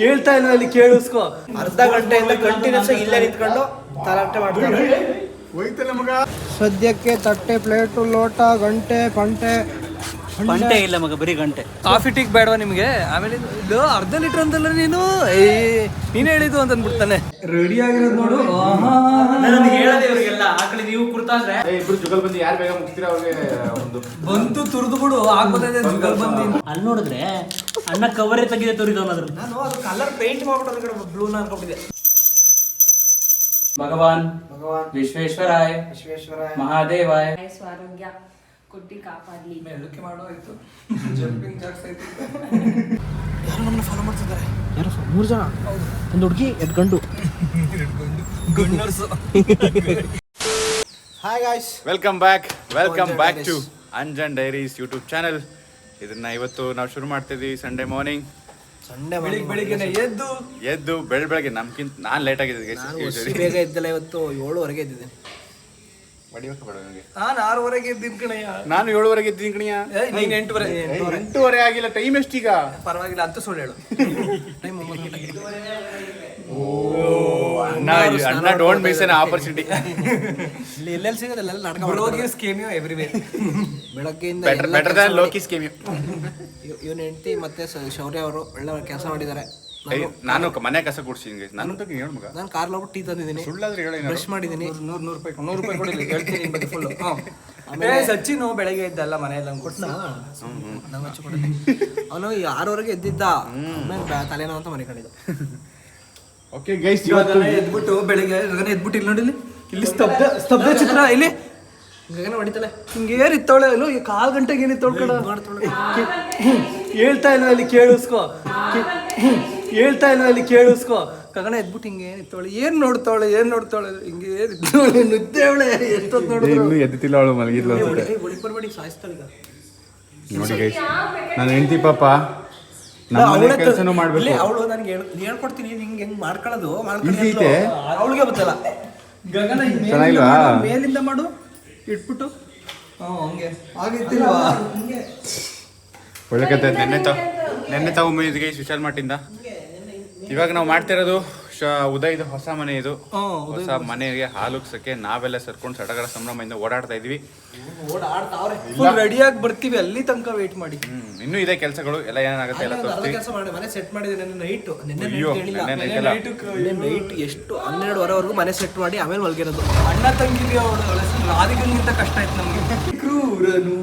ಹೇಳ್ತಾ ಇಲ್ಲ ಅಲ್ಲಿ ಕೇಳಿಸ್ಕೋ? ಅರ್ಧ ಗಂಟೆಯಿಂದ ಕಂಟಿನ್ಯೂಸ್ ಇಲ್ಲೇ ನಿಂತ್ಕೊಂಡು ತಲಾಟೆ ಮಾಡ್ತಾರೆ ಸದ್ಯಕ್ಕೆ ತಟ್ಟೆ ಪ್ಲೇಟು ಲೋಟ ಗಂಟೆ ಪಂಟೆ. ಗಂಟೆ ಇಲ್ಲ ಮಗ ಬರೀ ಗಂಟೆ. ಕಾಫಿ ಟೀಕ್ ಬೇಡವಾ ನಿಮಗೆ? ಆಮೇಲೆ ಇದು ಅರ್ಧ ಲೀಟರ್ ಅಂತಲ್ಲ ನೀನು? ಏ ನೀನ್ ಹೇಳಿದ್ದು ಅಂತ ಅಂದ್ಬಿಡ್ತಾನೆ ರೆಡಿ ಆಗಿರೋದು ನೋಡು. ನೀವು ಕುರ್ತಾದ್ರೆ ಇಬ್ರು ಜುಗಲ್ ಬಂದು ಯಾರು ಬೇಗ ಮುಗ್ತೀರಾ ಅವ್ರಿಗೆ ಒಂದು ಬಂತು ತುರ್ದು ಬಿಡು. ಆಗ್ಬೋದಿದೆ ಜುಗಲ್ ಬಂದಿ ಅಲ್ಲಿ ನೋಡಿದ್ರೆ ಅಣ್ಣ ಕವರೇ ತೆಗಿದೆ ತುರಿದು ಅನ್ನೋದ್ರ ನಾನು ಅದು ಕಲರ್ ಪೇಂಟ್ ಮಾಡ್ಬಿಟ್ಟು ಬ್ಲೂನ ಅನ್ಕೊಂಡಿದ್ದೆ ಭಗವಾನ್ ಭಗವಾನ್. ವಿಶ್ವೇಶ್ವರಾಯ ವಿಶ್ವೇಶ್ವರಾಯ. ಮಹಾದೇವಾಯ. ಸ್ವಾರೋಗ್ಯ. ಆರೋಗ್ಯ ಕೊಟ್ಟಿ ಕಾಪಾಡ್ಲಿ. ಮೇಲಕ್ಕೆ ಮಾಡೋ ಆಯ್ತು? ಜಂಪಿಂಗ್ ಜಾಕ್ಸ್ ಆಯ್ತು ಯಾರು ನಮ್ಮನ್ನ ಫಾಲೋ ಮಾಡ್ತಿದ್ದಾರೆ. ಯಾರು ಮೂರು ಜನ? ಒಂದು ಹುಡುಗಿ ಎರಡು ಗಂಡು. Hi guys welcome back welcome back. To Anjan diaries YouTube channel ಇದನ್ನ ಇವತ್ತು ನಾವು ಶುರು ಮಾಡ್ತಿದ್ವಿ ಸಂಡೇ ಮಾರ್ನಿಂಗ್ ಸಂಡೇ ಬೆಳಿಗ್ಗೆ ಬೆಳಿಗ್ಗೆ ಎದ್ದು. ಎದ್ದು ಬೆಳ ಬೆಳಗ್ಗೆ ನಮ್ಗಿಂತ ನಾನು ಲೇಟ್ ಆಗಿದ್ದೆ ನಾನು ಬೇಗ ಇದ್ದಲ್ಲ ಇವತ್ತು ಏಳುವರೆಗೆ ಇದ್ದಿದ್ದೇನೆ ಬಡಿಬೇಕು ಬೇಡ ನಾನು ಆರೂವರೆಗೆ ಎದ್ದಿನ್ ಕಣಯ್ಯ ನಾನು ಏಳುವರೆಗೆ ಕಣಿಯ ಏ, ನೀನ್ ಎಂಟುವರೆ. ಎಂಟೂವರೆ. ಆಗಿಲ್ಲ ಟೈಮ್ ಎಷ್ಟೀಗ? ಪರವಾಗಿಲ್ಲ ಅಂತ ಸುಳ್ಳು ಹೇಳು. ಟೈಮ್ ಅಣ್ಣ ಅಣ್ಣ ಡೋಂಟ್ ಮಿಸ್ ಆಪರ್ಚುನಿಟಿ ಇಲ್ಲಿ ಎಲ್ಲೆಲ್ಲಿ ನಾಟಕ ಬೆಳಗ್ಗೆಯಿಂದ ಬೆಟರ್ ಬೆಟರ್ ದನ್ ಇವನ ಹೆಂಡತಿ ಮತ್ತೆ ಸ- ಶೌರ್ಯ ಅವರು ಒಳ್ಳೆ ಕೆಲಸ ಮಾಡಿದ್ದಾರೆ. ನಾನು ಮನೆ ಕಸ ಗುಡ್ಸಿದ್ದೀನಿ ನಾನು ಬಗ್ಗೆ ಹೇಳು ಮಗ. ನಾನು ಕಾರ್ ಹೋಗ್ಬಿಟ್ಟು ಟೀ ತಂದಿದ್ದೀನಿ. ಸುಳ್ಳಾದ್ರೆ ಹೇಳಿ ಬ್ರಷ್ ಮಾಡಿದ್ದೀನಿ. ನೂರು ನೂರು ರೂಪಾಯಿ ನೂರು ರೂಪಾಯಿ ಕೊಡಿ ಹೇಳ್ತೀನಿ ನಿನ್ ಫುಲ್ ಆಮೇಲೆ ಸಚಿನ್ ಬೆಳಗ್ಗೆ ಇದ್ದಲ್ಲ ಮನೆಯಲ್ಲ ಕೊಟ್ಟು. ಅವನು ಈ ಆರೂವರೆಗೆ ಎದ್ದಿದ್ದ. ಆಮೇಲೆ ತಲೆನೋ ತಲೆನೋವು ಅಂತ ಮನೆ ಕಡಿದ ಓಕೆ ಗೈಸ್ ಇವತ್ತು ಎದ್ಬಿಟ್ಟು ಬೆಳಿಗ್ಗೆ ಗಗನ ಎದ್ಬಿಟ್ಟು ಇಲ್ಲಿ ನೋಡಿ ಇಲ್ಲಿ ಇಲ್ಲಿ ಸ್ತಬ್ಧ ಸ್ತಬ್ಧ ಚಿತ್ರ ಇಲ್ಲಿ. ಗಗನ ಹೊಡಿತಾಳೆ. ಹಿಂಗೆ ಇತ್ತವಳೆ? ಅಲ್ಲೋ ಈ ಕಾಲ್ ಗಂಟೆಗೆ ಏನಿತ್ತವಳ ಕಡ ಹೇಳ್ತಾ ಇಲ್ಲ ಅಲ್ಲಿ ಕೇಳಿಸ್ಕೊ ಹೇಳ್ತಾ ಇಲ್ಲ ಅಲ್ಲಿ ಕೇಳಿಸ್ಕೊ? ಕಗಣ ಎದ್ಬಿಟ್ಟು ಹಿಂಗೆ ಏನಿತ್ತವಳೆ ಏನ್ ನೋಡ್ತಾವಳೆ? ಏನ್ ನೋಡ್ತಾವಳೆ? ಹಿಂಗೆ ಏನಿತ್ತವಳೆ ನುದ್ದೇವಳೆ ಎಷ್ಟೊತ್ತು ನೋಡಿದ್ರು? ಇನ್ನೂ ಎದ್ದಿಲ್ಲ ಅವಳು ಮಲಗಿಲ್ಲ ಅನ್ಸುತ್ತೆ. ಬಡಿಕ್ ಬರ್ಬೇಡಿ ಸಾಯಿಸ್ತಾಳೆ ಈಗ. ನೋಡಿ ಗೈಸ್ ನಾನು ಹೆಂಡತಿ ಪಾಪ. ನಮ್ಮ ಮನೆ ಕೆಲಸನೂ ಮಾಡ್ಬೇಕು. ಅವಳು ನನಗೆ ಹೇಳ್ಕೊಡ್ತೀನಿ ಹಿಂಗೆ ಹೆಂಗ್ ಮಾಡ್ಕೊಳ್ಳೋದು? ಅವಳಿಗೆ ಗೊತ್ತಲ್ಲ. ಗಗನ ಹಿಂಗ್ ಮೇಲಿಂದ ಚೆನ್ನಾಗಿಲ್ವಾ? ಮಾಡು, ಮೇಲಿಂದ ಮಾಡು. ಇಟ್ಬಿಟ್ಟು. ಹ್ಞೂ ಹಂಗೆ. ಒಳ್ಳೆ ಕತೆ. ನೆನ್ನೆ ತಾವು ನೆನ್ನೆ ತಾವು ಗೈಸ್ ವಿಶಾಲ್ ಮಟ್ಟಿಂದ ಇವಾಗ ನಾವು ಮಾಡ್ತಿರೋದು ಶ ಉದಯದ ಹೊಸ ಮನೆ ಇದು. ಹೊಸ ಮನೆಗೆ ಹಾಲುಗ್ಸಕ್ಕೆ ನಾವೆಲ್ಲ ಸರ್ಕೊಂಡು ಸಡಗರ ಸಂಭ್ರಮದಿಂದ ಓಡಾಡ್ತಾ ಇದೀವಿ. ಓಡಾಡ್ತಾವ್ರೆ. ಫುಲ್ ರೆಡಿಯಾಗಿ ಬರ್ತೀವಿ ಅಲ್ಲಿ ತನಕ ವೇಟ್ ಮಾಡಿ. ಹ್ಮ್ ಇನ್ನೂ ಇದೆ ಕೆಲಸಗಳು ಎಲ್ಲ ಏನಾಗುತ್ತೆ ಎಲ್ಲ ತೋರಿಸ್ತೀವಿ. ಮನೆ ಸೆಟ್ ಮಾಡಿದ್ದೀನಿ ನಿನ್ನೆ ನೈಟ್ ನೈಟ್ ಎಷ್ಟು ಹನ್ನೆರಡುವರೆವರೆಗೂ ಮನೆ ಸೆಟ್ ಮಾಡಿ ಆಮೇಲೆ ಮಲ್ಗಿರೋದು. ಅಣ್ಣ ತಂಗಿಗೆ ಅವಳು ರಾಧಿಕಂಗಿಂತ ಕಷ್ಟ ಆಯ್ತು ನಮ್ಗೆ. ಕ್ರೂರನು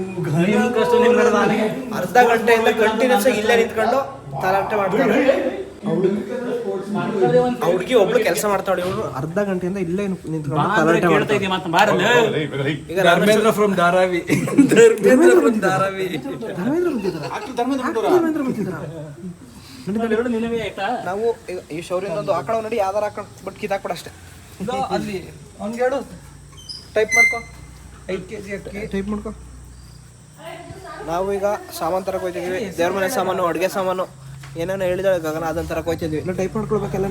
ಅರ್ಧ ಗಂಟೆಯಿಂದ ಕಂಟಿನ್ಯೂಸ್ ಇಲ್ಲೇ ನಿಂತ್ಕೊಂಡು ತಲಾಟೆ ಮಾಡ್ತಾರೆ ಹುಡುಗಿ ಒಬ್ಳು ಕೆಲಸ ಮಾಡ್ತಾಳೆ ಇವಳು ಅರ್ಧ ಗಂಟೆಯಿಂದ ಇಲ್ಲೇ ನಿಂತ್ಕೊಂಡು ಧರ್ಮೇಂದ್ರ ಫ್ರಮ್ ಧಾರಾವಿ. ಧರ್ಮೇಂದ್ರ ಫ್ರಮ್ ಧಾರಾವಿ ಧರ್ಮೇಂದ್ರ ಬಂದಿದ್ದಾರಾ? ನಾವು ಈಗ ಈ ಶೌರ್ಯದ ಒಂದು ಆಕಳ ನೋಡಿ ಯಾವ್ದಾರ ಹಾಕೊಂಡು ಬಟ್ ಕಿತ್ತಾಕ್ಬಿಡ ಅಷ್ಟೇ. ಅಲ್ಲಿ ಅವ್ನಿಗೆ ಹೇಳು. ಟೈಪ್ ಮಾಡ್ಕೊ. ಐದು ಕೆ ಜಿ ಅಕ್ಕಿ ಟೈಪ್ ಮಾಡ್ಕೊ. ನಾವು ಈಗ ಸಾಮಾನು ತರಕ್ ಹೋಗ್ತಿದೀವಿ. ದೇವ್ರ ಮನೆ ಸಾಮಾನು ಅಡುಗೆ ಸಾಮಾನು. ಏನೇನೋ ಹೇಳಿದಾಳೆ ಗಗನ ಅದೊಂಥರ ತರಕ್ ಇನ್ನು ಇಲ್ಲ ಟೈಪ್ ಮಾಡ್ಕೊಳ್ಬೇಕಲ್ಲ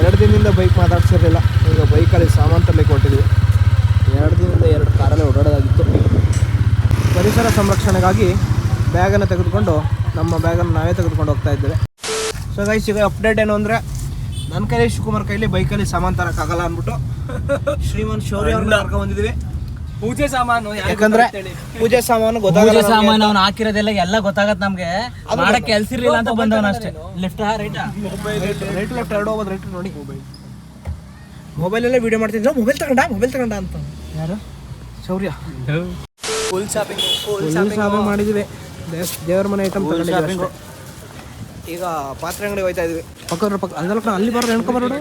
ಎರಡು ದಿನದಿಂದ ಬೈಕ್ ಮಾತಾಡ್ಸಿರಲಿಲ್ಲ. ಈಗ ಬೈಕಲ್ಲಿ ಸಾಮಾನು ತರಲಿಕ್ಕೆ ಕೊಟ್ಟಿದ್ವಿ ಎರಡು ದಿನದಿಂದ ಎರಡು ಕಾರಲ್ಲೇ ಓಡಾಡೋದಾಗಿತ್ತು. ಪರಿಸರ ಸಂರಕ್ಷಣೆಗಾಗಿ ಬ್ಯಾಗನ್ನು ತೆಗೆದುಕೊಂಡು ನಮ್ಮ ಬ್ಯಾಗನ್ನು ನಾವೇ ತೆಗೆದುಕೊಂಡು ಹೋಗ್ತಾ ಇದ್ದೇವೆ. ಸೊ ಗೈಸ್ ಈಗ ಅಪ್ಡೇಟ್ ಏನು ಅಂದರೆ ನನ್ನ ಕೈಲಿ ಶಿವಕುಮಾರ್ ಕೈಲಿ ಬೈಕಲ್ಲಿ ಸಾಮಾನು ತರೋಕ್ಕಾಗಲ್ಲ ಅಂದ್ಬಿಟ್ಟು ಶ್ರೀಮಂತ್ ಶೌರ್ಯ ಅವ್ರನ್ನ ಕರ್ಕೊಂಡು ಪೂಜೆ ಸಾಮಾನು ಯಾಕಂದ್ರೆ? ಪೂಜೆ ಸಾಮಾನು ಪೂಜೆ ಗೊತ್ತಾಗಲ್ಲ ಸಾಮಾನು ಅವ್ನು ಹಾಕಿರೋದೆಲ್ಲ ಎಲ್ಲ ಗೊತ್ತಾಗತ್ ನಮ್ಗೆ. ಮಾಡಕ್ ಕೆಲ್ಸ ಇರ್ಲಿಲ್ಲ ಅಂತ ಬಂದವನ ಅಷ್ಟೇ. ಲೆಫ್ಟ್ ರೈಟ್ ರೈಟ್ ಲೆಫ್ಟ್ ಎರಡು ಹೋಗೋದು ರೈಟ್ ನೋಡಿ ಮೊಬೈಲ್ ಮೊಬೈಲಲ್ಲೇ ವಿಡಿಯೋ ಮಾಡ್ತಿದ್ದ ಮೊಬೈಲ್ ತಗೊಂಡ ಮೊಬೈಲ್ ತಗೊಂಡ ಅಂತ. ಯಾರು? Shaurya. Full shopping full shopping ಮಾಡಿದ್ವಿ. ದೇವ್ರ ಮನೆ ಐಟಮ್ ತಗೊಂಡಿದ್ವಿ ಈಗ ಪಾತ್ರೆ ಅಂಗಡಿ ಹೋಯ್ತಾ ಇದ್ವಿ. ಪಕ್ಕ ಪಕ್ಕ. ಅಲ್ಲಿ ಕಣ, ಅಲ್ಲಿ ಬರೋ ಎಣ್ಕೊ ಬರೋಣ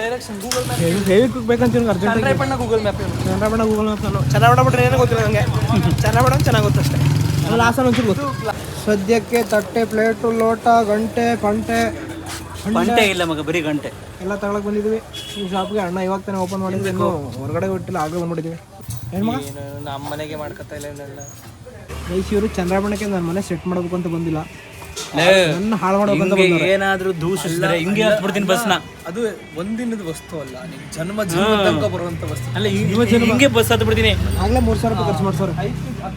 ಡೈರೆಕ್ಷನ್ ಗೂಗಲ್ ಮ್ಯಾಪ್ ಹೇಳಿ ಬೇಕಂತ ಅರ್ಜೆಂಟ್ ಗೂಗಲ್ ಮ್ಯಾಪ್ ಚಂದ್ರಬಣ್ಣ ಗೂಗಲ್ ಮ್ಯಾಪ್ ನಾನು ಚಂದ್ರಬಣ್ಣ ಬಿಟ್ರೆ ಏನೋ ಗೊತ್ತಿಲ್ಲ ನನಗೆ ಚಂದ್ರಬಣ್ಣ ಚೆನ್ನಾಗಿ ಗೊತ್ತು ಅಷ್ಟೇ. ಆಮೇಲೆ ಹಾಸನ ಒಂಚೂರು ಗೊತ್ತು. ಸದ್ಯಕ್ಕೆ ತಟ್ಟೆ ಪ್ಲೇಟು ಲೋಟ ಗಂಟೆ ಪಂಟೆ. ಗಂಟೆ ಇಲ್ಲ ಮಗ ಬರೀ ಗಂಟೆ. ಎಲ್ಲ ತಗೊಳಕ್ ಬಂದಿದ್ವಿ. ಈ ಶಾಪ್ಗೆ ಅಣ್ಣ ಇವಾಗ ತಾನೇ ಓಪನ್ ಮಾಡಿದ್ವಿ ಇನ್ನು ಹೊರಗಡೆ ಬಿಟ್ಟಿಲ್ಲ ಆಗಲೇ ಬಂದ್ಬಿಟ್ಟಿದ್ವಿ. ಏನು ಮಗ? ನಮ್ಮ ಮನೆಗೆ ಮಾಡ್ಕೊತಾ ಇಲ್ಲ ಇವನ್ನೆಲ್ಲ ಮೈಸೂರು ಇವರು ಚಂದ್ರಬಣ್ಣಕ್ಕೆ ನನ್ನ ಮನೆ ಸೆಟ್ ಮಾಡಬೇಕು ಅಂತ ಬಂದಿಲ್ಲ. ನನ್ನ ಹಾಳು ಹಿಂಗೆ ಬಂದವ್ರೆ. ಏನಾದ್ರೂ ದೂಷಿಸಿದ್ರೆ ಹಿಂಗೆ ಹತ್ಬಿಡ್ತೀನಿ ಬಸ್ನ. ಅದು ಒಂದಿನದ ವಸ್ತು ಅಲ್ಲ ನೀವು ಜನ್ಮ ಜನ್ಮ ತನಕ ಬರುವಂತ ವಸ್ತು. ಅಲ್ಲ ಹಿಂಗೆ- ಬಸ್ ಹತ್ ಬಿಡ್ತೀನಿ ಆಗ್ಲೇ ಮೂರು ಸಾವಿರ ರೂಪಾಯಿ ಖರ್ಚು ಮಾಡ್ಸೋರು.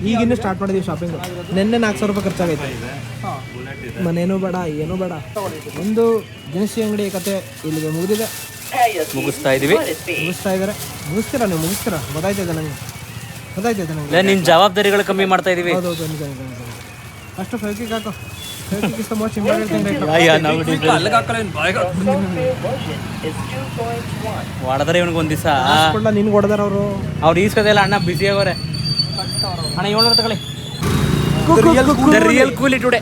ಈಗಿನ್ನೂ ಸ್ಟಾರ್ಟ್ ಮಾಡಿದೀವಿ ಶಾಪಿಂಗ್ ನಿನ್ನೆ ನಾಲ್ಕು ಸಾವಿರ ರೂಪಾಯಿ ಖರ್ಚಾಗೈತೆ. ಮನೇನೂ ಬೇಡ ಏನೂ ಬೇಡ. ಒಂದು ದಿನಸಿ ಅಂಗಡಿ ಕತೆ ಇಲ್ಲಿಗೆ ಮುಗಿದಿದೆ. ಮುಗಿಸ್ತಾ ಇದೀವಿ. ಮುಗಿಸ್ತಾ ಇದಾರೆ. ಮುಗಿಸ್ತೀರಾ ನೀವು? ಮುಗಿಸ್ತೀರಾ? ಇದೆ ನನಗೆ? ಗೊತ್ತಾಯ್ತದೆ ನನಗೆ? ನಿನ್ನ ನಿನ್ ಜವಾಬ್ದಾರಿಗಳು ಕಮ್ಮಿ ಮಾಡ್ತಾ ಇದೀವಿ. ಅಷ್ಟು ನಿಜ ನಿಜ ಅಲ್ಲಿಗೆ ಹಾಕಲ್ಲ ಇನ್ನು ಬಾಯಿಗೆ ಹೊಡೆದ್ರೆ ಇವನಿಗೆ ಒಂದ್ ದಿವಸ. ಕೊಡ್ಲ ನಿನ್ಗೆ ಹೊಡೆದಾರ ಅವರು. ಅವ್ರು ಈಸ್ಕೋದೆಲ್ಲ ಅಣ್ಣ ಬಿಸಿ ಆಗೋರೆ ಅಣ್ಣ ಏಳ್ನೂರು ತಗೊಳ್ಳಿ. ರಿಯಲ್ ಕೂಲಿ ಟುಡೇ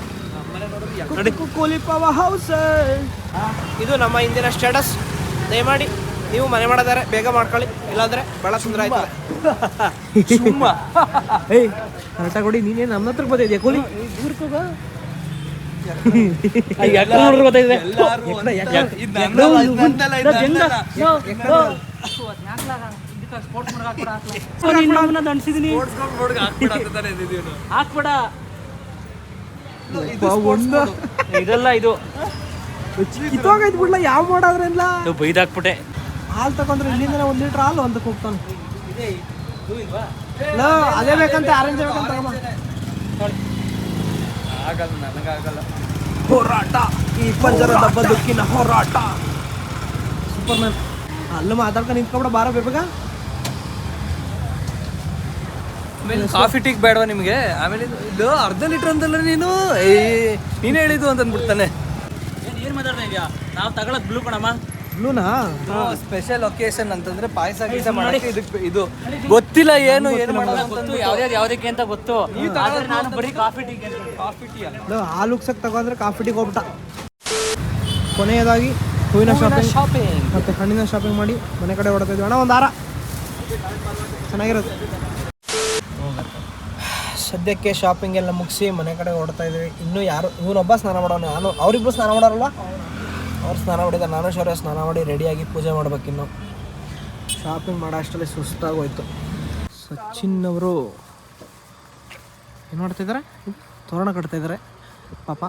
ಕೂಲಿ ಪವ ಹೌಸ್ ಇದು ನಮ್ಮ ಇಂದಿನ ಸ್ಟೇಟಸ್ ದಯಮಾಡಿ ನೀವು ಮನೆ ಮಾಡಿದಾರೆ ಬೇಗ ಮಾಡ್ಕೊಳ್ಳಿ. ಇಲ್ಲಾಂದ್ರೆ ಬಹಳ ಸುಂದರ ಆಯ್ತು ಸುಮ್ಮ. ಏಯ್ ಕರೆಕ್ಟಾಗಿ ಕೊಡಿ ನೀನೇನು ನಮ್ಮ ಹತ್ರ ಬಂದಿದ್ಯಾ ಕೂಲಿ? ನೋಡ್ರಿ ಗೊತ್ತಾಗಿದೆ ಹಾಕ್ಬೇಡ ಒಂದು ಇದೆಲ್ಲ ಇದು ಕಿತ್ತೋಗೈತ್ ಬಿಡ್ಲ ಯಾವ ಮಾಡಾದ್ರೆಲ್ಲ ಹಾಲು ತಗೊಂಡ್ರೆ ಇಲ್ಲಿಂದ ಒಂದು ಲೀಟರ್ ಹಾಲು ಒಂದಕ್ಕೆ ಹೋಗ್ತಾನೆ ಅದೇ ಬೇಕಂತ ಆರೆಂಜ್ ಬೇಕಂತ. ಆಗಲ್ಲ ನನಗಾಗಲ್ಲ. ಹೋರಾಟ ಈ ಪಂಜರದ ಬದುಕಿನ ಹೋರಾಟ. ಸೂಪರ್ ಮ್ಯಾನ್ ಅಲ್ಲ ಮಾತಾಡ್ಕೊಂಡು ನಿಂತ್ಕೊಂಡ ಬಾರ ಬೇಗ ಆಮೇಲೆ ಕಾಫಿ ಟೀಕ್ ಬೇಡವಾ ನಿಮಗೆ? ಆಮೇಲೆ ಇದು- ಅರ್ಧ ಲೀಟರ್ ಅಂತಲ್ಲ ನೀನು? ಏ ನೀನು ಹೇಳಿದ್ದು ಅಂತ ಅಂದ್ಬಿಡ್ತಾನೆ. ಏನು ಏನ್ ಮಾತಾಡ್ತಾ ಇದೀಯಾ? ನಾವು ತಗೊಳಕ್ ಬ್ಲೂ ಕಣಮ್ಮ. ಬ್ಲೂನಾ ಸ್ಪೆಷಲ್ ಒಕೇಶನ್ ಅಂತಂದ್ರೆ ಪಾಯಸ ಗೀಸ ಮಾಡಕ್ಕೆ ಇದಕ್ಕೆ ಇದು ಗೊತ್ತಿಲ್ಲ ಏನು ಏನು ಮಾಡೋದು ಗೊತ್ತು ಯಾವ್ದ್ಯಾವ್ದು ಯಾವ್ದಕ್ಕೆ ಅಂತ ಗೊತ್ತು. ಆದ್ರೆ ನಾನು ಬರೀ ಕಾಫಿ ಟೀ ಕಾಫಿ ಟೀ ಅಲ್ಲ ಹಾಲು ಉಕ್ಸಕ್ ತಗೊಂಡ್ರೆ ಕಾಫಿ ಟೀ ಹೋಗ್ಬಿಟ್ಟ. ಕೊನೆಯದಾಗಿ ಹೂವಿನ ಶಾಪಿಂಗ್ ಶಾಪಿಂಗ್ ಮತ್ತೆ ಹಣ್ಣಿನ ಶಾಪಿಂಗ್ ಮಾಡಿ ಮನೆ ಕಡೆ ಹೊಡ್ತಾ ಇದ್ವಿ ಅಣ್ಣ ಒಂದು ಹಾರ. ಚೆನ್ನಾಗಿರೋದು ಸದ್ಯಕ್ಕೆ ಶಾಪಿಂಗ್ ಎಲ್ಲ ಮುಗಿಸಿ ಮನೆ ಕಡೆ ಹೊಡ್ತಾ ಇದ್ವಿ ಇನ್ನೂ ಯಾರು ಇವನೊಬ್ಬ ಸ್ನಾನ ಮಾಡೋನು ನಾನು ಅವರಿಬ್ಬರು ಸ್ನಾನ ಮಾಡೋರಲ್ವ? ಅವ್ರು ಸ್ನಾನ ಮಾಡಿದ ನಾನು ಶೌರ್ಯ ಸ್ನಾನ ಮಾಡಿ ರೆಡಿಯಾಗಿ ಪೂಜೆ ಮಾಡ್ಬೇಕಿನ್ನು ಶಾಪಿಂಗ್ ಮಾಡೋ ಅಷ್ಟರಲ್ಲಿ ಸುಸ್ತಾಗೋಯ್ತು. ಸಚಿನ್ ಅವರು ಏನು ಮಾಡ್ತಿದ್ದಾರೆ? ತೋರಣ ಕಟ್ತಾಯಿದ್ದಾರೆ ಪಾಪ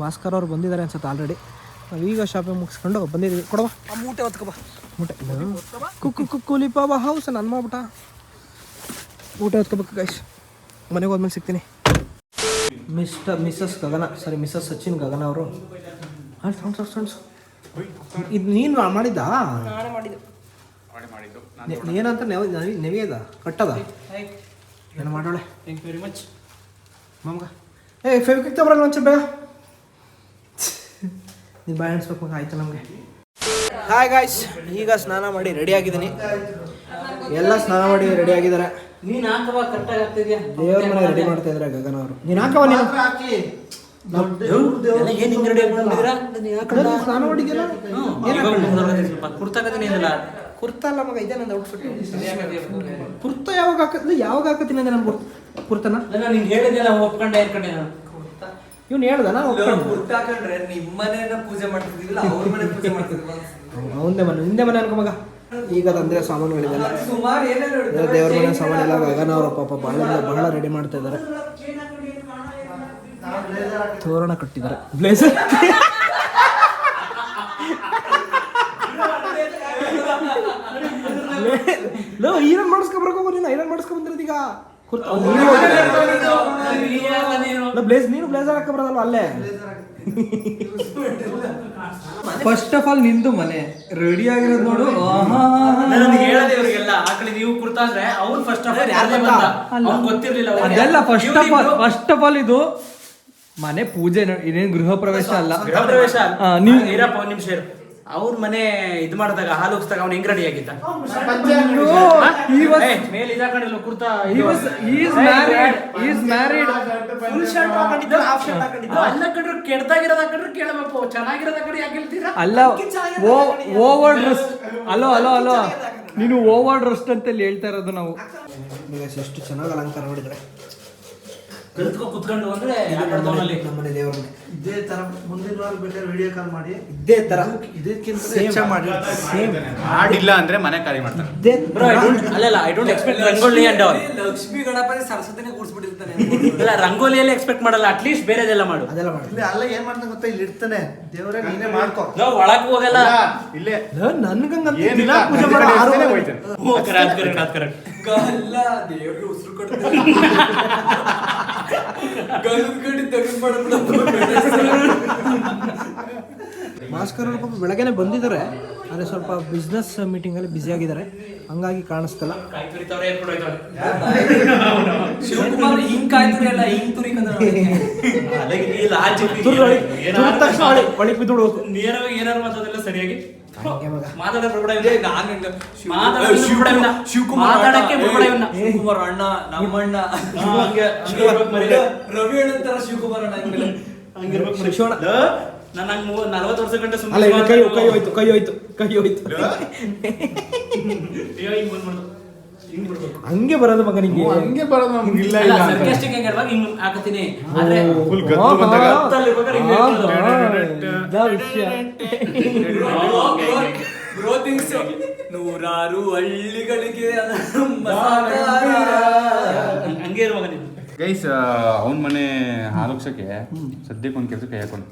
ಭಾಸ್ಕರ್ ಅವ್ರು ಬಂದಿದ್ದಾರೆ ಅನ್ಸುತ್ತೆ ಆಲ್ರೆಡಿ ನಾವೀಗ ಶಾಪಿಂಗ್ ಮುಗಿಸ್ಕೊಂಡು ಬಂದಿದ್ದೀವಿ. ಕೊಡವ ಊಟ ಮೂಟೆ ಹೊತ್ಕೊಬ ಮೂಟೆ. ಕುಕ್ಕು ಕುಕ್ಕುಲಿ ಹೌಸ ಹೌಸ್ ನನ್ನ ಮಾಡ್ಬಿಟ್ಟ. ಊಟ ಹೊತ್ಕೋಬೇಕು ಗೈಸ್ ಮನೆಗೆ ಹೋದ್ಮೇಲೆ ಸಿಗ್ತೀನಿ. Mister missus Gagana sorry missus Sachin Gagana ಅವರು. ಹಾಂ ಸೌಂಡ್ ಸೌಂಡ್ ಸೌಂಡ್ಸ್ ಇದು ನೀನು ಮಾಡಿದ್ದಾ? ನೆ- ಏನಂತ ನೆವ ನೆವಿ ನೆವಿಯದ? ಕಟ್ಟದ? ಏನು ಮಾಡೋಳೆ? ಥ್ಯಾಂಕ್ ಯು ವೆರಿ ಮಚ್ ಮಮ್ಗ. ಏ ಫೆವಿಕ್ವಿಕ್ ತಗೊಬರಲ್ಲ ಒಂಚೂರು ಬೇಗ. ನೀನು ಬಾಯ್ ಅನ್ಸ್ಬೇಕು ಮಗ ಆಯ್ತು ನಮಗೆ. ಹಾಯ್ ಗಾಯ್ಸ್ ಈಗ ಸ್ನಾನ ಮಾಡಿ ರೆಡಿ ಆಗಿದ್ದೀನಿ. ಎಲ್ಲ ಸ್ನಾನ ಮಾಡಿ ರೆಡಿ ಆಗಿದ್ದಾರೆ. ನೀನ್ ಹಾಕವ ಆಗ್ತಿದ್ಯಾ ದೇವ್ರ ಮನೆ ರೆಡಿ ಮಾಡ್ತಾ ಇದ್ದಾರೆ ಗಗನ ಅವರು ನೀನು? ಹಾಕವ ನೀನು ಏನ್ ಅಂದಲ್ಲ ಕುರ್ತಾ ಅಲ್ಲ ಮಗ ಇದೆ ನಂದು ಔಟ್ಫಿಟ್ ಕುರ್ತಾ ಯಾವಾಗ ಹಾಕತ್ಲಿ ಯಾವಾಗ ಹಾಕತ್ತೀನಿ ಅಂದ್ರೆ ನಾನು ಕುರ್ತಾನ? ನಾನು ನಿಂಗೆ ಒಪ್ಕೊಂಡೆ ಇರ್ಕೊಂಡೆ ನಾನು. ಇವ್ನು ಹೇಳ್ದ ನಾ ಒಪ್ಕೊಂಡು. ಹಾಕೊಂಡ್ರೆ ನಿಮ್ಮನೇನ ಪೂಜೆ ಅವ್ರ ಮನೆ ಪೂಜೆ ಮಾಡ್ತಿದ್ವಿ ಅವಂದೇ ಮನೆ ಹಿಂದೆ ಮನೆ ಅನ್ಕೊ ಮಗ. ಈಗ ತಂದ್ರೆ ಸಾಮಾನುಗಳಿದೆಲ್ಲ ಸುಮಾರು ಏನೇನು ಎಲ್ಲ ದೇವ್ರ ಮನೆ ಸಾಮಾನೆಲ್ಲ ಗಗನ ಅವರ ಪಾಪ ಬಹಳ ಬಹಳ ರೆಡಿ ಮಾಡ್ತಾ ಇದ್ದಾರೆ. ತೋರಣ ಕಟ್ಟಿದ್ದಾರೆ. ಬ್ಲೇಸರ್. ಲೋ ಐರನ್ ಮಾಡಿಸ್ಕೊಬರ್ಕೋಗೋ ನೀನು ಐರನ್ ಮಾಡಿಸ್ಕೊ ಬಂದಿರೋದು ಈಗ. ಕುರ್ತಾ ಬ್ಲೇಸ್ ನೀನು ಬ್ಲೇಸರ್ ಹಾಕೋ ಬರೋದಲ್ವ ಅಲ್ಲೇ? ಫಸ್ಟ್ ಆಫ್ ಆಲ್ ನಿಂದು ಮನೆ. ರೆಡಿ ಆಗಿರೋದು ನೋಡು. ಹೇಳಿದೆ ಇವ್ರಿಗೆಲ್ಲ. ಆ ಕಡೆ ನೀವು ಕುರ್ತಾ ಅಂದ್ರೆ ಅವ್ರು ಫಸ್ಟ್ ಆಫ್ ಆಲ್ ಯಾರು ಗೊತ್ತಿರ್ಲಿಲ್ಲ ಅದೆಲ್ಲ first of all first of all ಇದು ಮನೆ ಪೂಜೆ ಏನೇನು ಗೃಹ ಪ್ರವೇಶ ಅಲ್ಲ. ಗೃಹ ಪ್ರವೇಶ ಆ, ನೀವು ಇರಪ್ಪ ಒಂದ್ ನಿಮಿಷ ಇರು. ಅವ್ರ ಮನೆ ಇದು ಮಾಡಿದಾಗ ಹಾಲು ಹೋಗ್ಸ್ದಾಗ ಅವ್ನು ಹೆಂಗ್ ರೆಡಿ ಆಗಿದ್ದ? he was- ಏ, ಮೇಲೆ ಇದಾಕೊಂಡಿಲ್ಲ kurta he was he is married. he is married. Full shirt ಹಾಕೊಂಡಿದ್ದ half shirt ಹಾಕೊಂಡಿದ್ದ. ಅಲ್ಲ ಕಡ್ರು ಕೆಡ್ದಾಗಿರೋದ ಕಡ್ರು ಕೇಳಬೇಕು. ಚೆನ್ನಾಗಿರೋದ ಕಡೆ ಯಾಕೆ ಹೇಳ್ತೀರಾ ಅಲ್ಲ over dress hello hello hello. ನೀನು ಓವರ್ ಡ್ರೆಸ್ ಅಂತ ಹೇಳ್ತಾ ಇರೋದು ನಾವು. ಎಷ್ಟು ಚೆನ್ನಾಗಿ ಅಲಂಕಾರ ಮಾಡಿದ್ದಾರೆ ಕಲ್ತ್ಕೊ ಕುತ್ಕೊಂಡು ಅಂದ್ರೆ ನಮ್ಮನೆ ದೇವ್ರ. ಮನೆ ಇದೇ ತರ ಮುಂದಿನ ವಾರ ಬೇಕಾದ್ರೆ ವಿಡಿಯೋ ಕಾಲ್ ಮಾಡಿ. ಇದೇ ತರ. ಇದಕ್ಕಿಂತ Same. ಮಾಡಿ ಸೇಮ್ ಮಾಡಿಲ್ಲ ಅಂದ್ರೆ ಮನೆ ಖಾಲಿ ಮಾಡ್ತಾರೆ. ಇದೇ ಬ್ರೋ ಐ ಡೋಂಟ್ ಅಲ್ಲಲ್ಲ I don't expect rangoli and all Lakshmi Ganapati ಸರಸ್ವತಿನೇ ಕೂಡಿಸ್ಬಿಟ್ಟಿರ್ತಾನೆ ಇಲ್ಲ ರಂಗೋಲಿಯಲ್ಲಿ ಎಕ್ಸ್ಪೆಕ್ಟ್ ಮಾಡಲ್ಲ ಅಟ್ಲೀಸ್ಟ್ ಬೇರೆದೆಲ್ಲ ಮಾಡು. ಅದೆಲ್ಲ ಮಾಡಿ. ಇಲ್ಲಿ ಅಲ್ಲ ಏನ್ ಮಾಡ್ತಾನೆ ಗೊತ್ತಾ? ಇಲ್ಲಿ ಇರ್ತಾನೆ. ದೇವರೇ ನೀನೇ ಮಾಡ್ಕೊ. ನೋ ಒಳಗ್ ಹೋಗಲ್ಲ. ಇಲ್ಲೇ ನನ್ಗಂಗಂತ ಏನಿಲ್ಲ, ದಿನ ಪೂಜೆ ಮಾಡಿ ಆರು ಕರೆಕ್ಟ್ ಕರೆಕ್ಟ್ ಕರೆಕ್ಟ್. ಅಲ್ಲ ದೇವ್ರಿಗೆ ಉಸಿರು ಕಡ್ಡಿ ತೆಗೆದು ಭಾಸ್ಕರ್ ಅವರು ಪಾಪ ಬೆಳಗ್ಗೆನೆ ಬಂದಿದ್ದಾರೆ ಆದರೆ ಸ್ವಲ್ಪ ಬಿಸ್ನೆಸ್ ಮೀಟಿಂಗಲ್ಲಿ ಬ್ಯುಸಿ ಆಗಿದ್ದಾರೆ. ಹಂಗಾಗಿ ಕಾಣಿಸ್ತಲ್ಲ. ಶಿವಕುಮಾರ್ ಹಿಂಗ್ ಕಾಯ್ತಾರೆ ಅಲ್ಲ ಹಿಂಗ್ ತುರಿಕಂದ್ರೆ ನೇರವಾಗಿ ಏನಾರು ಮಾತಾಡಲ್ಲ ಸರಿಯಾಗಿ? ಮಾತಾಡಕ್ಕೆ. ಶಿವಕುಮಾರ್ ಅಣ್ಣ. ನಮ್ಮಣ್ಣ. ರವಿ ಅಣ್ಣಂತರ ಶಿವಕುಮಾರ್ ಅಣ್ಣ. ನಾನು ಹಂಗ್ ಮೂವ- ನಲ್ವತ್ತು ವರ್ಷ ಗಂಟೆ ಸುಮ್ಮನೆ ಕೈ ಹೋಯ್ತು ಕೈ ಹೋಯ್ತು ಕೈ ಹೋಯ್ತು. ಹಿಂಗ್ ಬರೋದು ಮಗನಿಗೆ. ಹಂಗೆ ಬರೋದು ನಮ್ಗೆ ಇಲ್ಲ ಇಲ್ಲ. ಸರ್ಕಾಸ್ಟಿಕ್ ಹಿಂಗ್ ಹಾಕತೀನಿ. ಆದ್ರೆ ಗತ್ತು ಬಂದಾಗ ಹಿಂಗ್ ನೂರಾರು ಹಳ್ಳಿಗಳಿಗೆ. ಹಂಗ್- ಹಂಗೆ ಇರುವಾಗ ನೀವು ಗೈಸ್ ಅವನ ಮನೆ ಹಾಲುಕ್ಸಕ್ಕೆ ಸದ್ಯಕ್ಕೆ ಒಂದು ಕೆಲ್ಸ ಕೈ ಹಾಕೊಂಡು.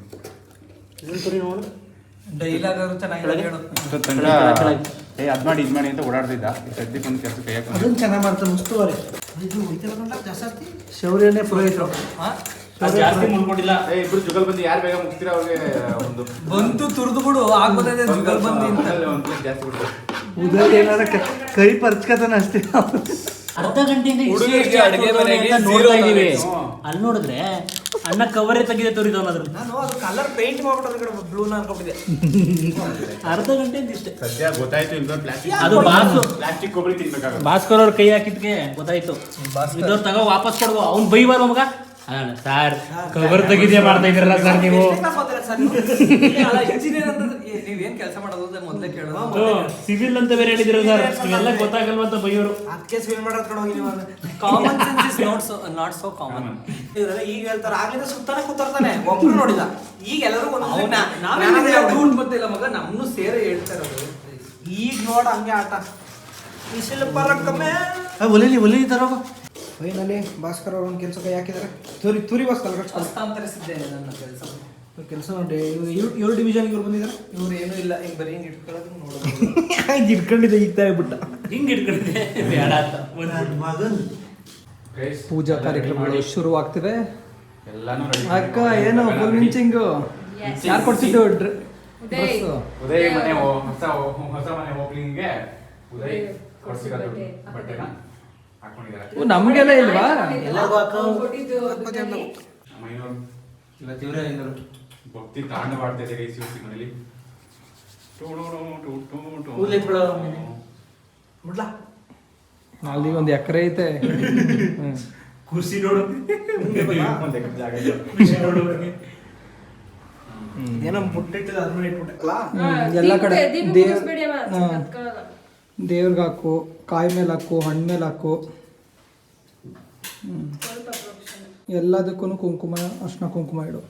ಡೈಲಾಗ್ ಅವರು ಚೆನ್ನಾಗಿ ಹೇಳು ಏ ಅದ್ ಮಾಡಿ ಇದ್ ಮಾಡಿ ಅಂತ ಓಡಾಡ್ತಿದ್ದ. ಸದ್ಯಕ್ಕೆ ಒಂದು ಕೆಲಸ ಕೈ ಹಾಕೊಂಡು ಅದನ್ನ ಚೆನ್ನಾಗಿ ಮಾಡ್ತಾ ಮುಸ್ತುವರಿ. ಇದು ಹೋಯ್ತಲ್ಲ ಜಾಸ್ತಿ? ಶೌರ್ಯನೇ ಪುರೋಹಿತರು. ಜಾಸ್ತಿ ಮುಳ್ಕೊಂಡಿಲ್ಲ ಏ ಇಬ್ರು ಜುಗಲ್ ಬಂದು ಯಾರು ಬೇಗ ಮುಗ್ತೀರಾ ಅವ್ರಿಗೆ ಒಂದು? ಬಂತು ತುರ್ದು ಬಿಡು ಆಗ್ಬೋದಿದೆ ಜುಗಲ್ ಬಂದಿ ಅಂತ. ಒಂದು ಜಾಸ್ತಿ ಬಿಡ್ತಾರೆ ಉದಯ್ ಏನಾರ ಕೈ ಪರ್ಚ್ಕತಾನೆ ಅಷ್ಟೇ. ಅರ್ಧ ಗಂಟೆಯಿಂದ ಇಷ್ಟು ಹುಡುಗರಿಗೆ ಅಡ್ಗೆ ಹಾಕ್ಬೋದು ಮನೆಗೆ ಅಂತ zero ನೋಡ್ತಾ ಇದೀವಿ ಅಲ್ಲಿ ನೋಡಿದ್ರೆ ಅಣ್ಣ ಕವರೇ ತೆಗಿದೆ ತೋರಿದವನ ಅದ್ರ ನಾನು ಅದು ಕಲರ್ ಪೇಂಟ್ ಮಾಡ್ಬಿಟ್ಟು ಬ್ಲೂ ಬ್ಲೂನ ಅನ್ಕೊಂಡಿದ್ದೆ ಅರ್ಧ ಗಂಟೆ ಇಷ್ಟೇ. ಸದ್ಯ ಗೊತ್ತಾಯ್ತು ಇಲ್ವಾ ಪ್ಲಾಸ್ಟಿಕ್ ಅದು ಬಾಸು. ಪ್ಲಾಸ್ಟಿಕ್ ಕೊಬ್ಬರಿ ತಿನ್ಬೇಕಾಗುತ್ತೆ. ಭಾಸ್ಕರ್ ಅವ್ರ ಕೈ ಹಾಕಿದ್ಕೆ ಗೊತ್ತಾಯ್ತು. ಇದವ್ರು ತಗೋ ವಾಪಸ್ ಕೊಡುವ ಅವ್ನ್ ಬೈಬಾರ ಮಗ? ಸರ್ ಕವರ್ ತೆಗಿದ್ಯಾ ಮಾಡ್ತಾ ಇದ್ರಲ್ಲ ಸರ್ ನೀವು? ಇಂಜಿನಿಯರ್ ಅಂತ ನೀವೇನ್ ಕೆಲಸ ಮಾಡೋದು ಮೊದಲೇ ಮೊದ್ಲೇ ಕೇಳೋದು. ಸಿವಿಲ್ ಅಂತ ಬೇರೆ ಹೇಳಿದ್ರು ಸರ್. ಇವೆಲ್ಲ ಗೊತ್ತಾಗಲ್ವ ಅಂತ ಬೈಯೋರು. ಅದಕ್ಕೆ ಸಿವಿಲ್ ಮಾಡೋದ್ ಕಡೆ ಹೋಗಿ ನೀವು common sense is not so not so common ಇದೆಲ್ಲ ಈಗ ಹೇಳ್ತಾರೆ ಆಗ್ಲಿಂದ ಸುತ್ತಾನೆ ಕೂತಿರ್ತಾನೆ. ಒಬ್ರು ನೋಡಿಲ್ಲ. ಈಗ ಎಲ್ಲರೂ ಒಂದು ಆಗ್ಬಿಡು. ಗೊತ್ತಿಲ್ಲ ಮಗ ನಮ್ಮನ್ನು ಸೇರಿ ಹೇಳ್ತಾ ಇರೋದು. ಈಗ ನೋಡ ಹಂಗೆ ಆಟ. ಬಿಸಿಲು ಬರಕ್ಕಮ್ಮೆ ಒಲೆಲಿ ಒಲೆ ತರೋ ಫೈನಲಿ ಭಾಸ್ಕರ್ ಅವ್ರ ಒಂದು ಕೆಲಸಕ್ಕೆ ಕೈ ಹಾಕಿದ್ದಾರೆ ತುರಿ ತುರಿ ಭಾಸ್ಕರ್ ಹಸ್ತಾಂತರಿಸಿದ್ದೇನೆ ನನ್ನ ಕೆಲಸ. ಕೆಲಸ ನೋಡಿ ಇವ್ರು ಏಳು ಡಿವಿಷನ್ ಇವ್ರು ಬಂದಿದ್ದಾರೆ? ಇವ್ರು ಏನೂ ಇಲ್ಲ ಹಿಂಗ್ ಬರೀ ಹಿಂಗೆ ಇಟ್ಕೊಳ್ಳೋದು ನೋಡೋದು. ಇಟ್ಕೊಂಡಿದ್ದೆ ಈಗ ತಾಯಿ ಬಿಟ್ಟ ಹಿಂಗ್ ಇಟ್ಕೊಂಡಿದ್ದೆ. ಬೇಡ ಅಂತ. ಮಗನ್. ಪೂಜಾ ಕಾರ್ಯಕ್ರಮಗಳು ಶುರುವಾಗ್ತಿದೆ ಎಲ್ಲಾನು ಅಕ್ಕ ಏನು ಫುಲ್ ಮಿಂಚಿಂಗು. ಯಾರು ಕೊಡ್ತಿದ್ದು? ಉದಯ್. ಡ್ರೆಸ್ ಉದಯ್ ಮನೆ ಓ- ಹೊಸ ಓ- ಹೊಸ ಮನೆ ಓಪನಿಂಗ್ಗೆ ಉದಯ್ ಉದಯ್ ಕೊಡ್ಸಿರೋದು ಬಟ್ಟೆ. ಬಟ್ಟೆನ. ನಮ್ಗೆಲ್ಲ ಇಲ್ವಾ? ಮೈನೂರು ಇಲ್ಲ ಭಕ್ತಿ ತಾಂಡವಾಡ್ತಾ ಇದೆ ಗೈಸ್ ಇವತ್ತು ಮನೇಲಿ ಟು ಟು ಟು ಟು ಟು ಟು. ಕೂದ್ಲು ಎತ್ಬಿಡು. ಬಿಡ್ಲಾ? ಅಲ್ಲಿ ಒಂದು ಎಕರೆ ಐತೆ. ಹ್ಮ್. ಖುಷಿ ನೋಡು. ಒಂದ್ ಎಕರೆ ಜಾಗ ಇದೆ. ನೋಡು. ಏನೋ ಮುಟ್ಟಿಟ್ಟಿದ್ದು ಅದ್ಮೇಲೆ ಇಟ್ಬಿಟ್ಟಲ್ಲ ಹ್ಮ್, ಎಲ್ಲ ಕಡೆ ದೇವ್ ಹಾ. ದೇವ್ ದೇವ್ರಿಗೆ ಹಾಕು ಕಾಯಿ ಮೇಲೆ ಹಾಕು ಹಣ್ಣು ಮೇಲೆ ಹಾಕು. ಎಲ್ಲದಕ್ಕೂ ಕುಂಕುಮ ಅರ್ಶಿನ ಕುಂಕುಮ ಇಡು.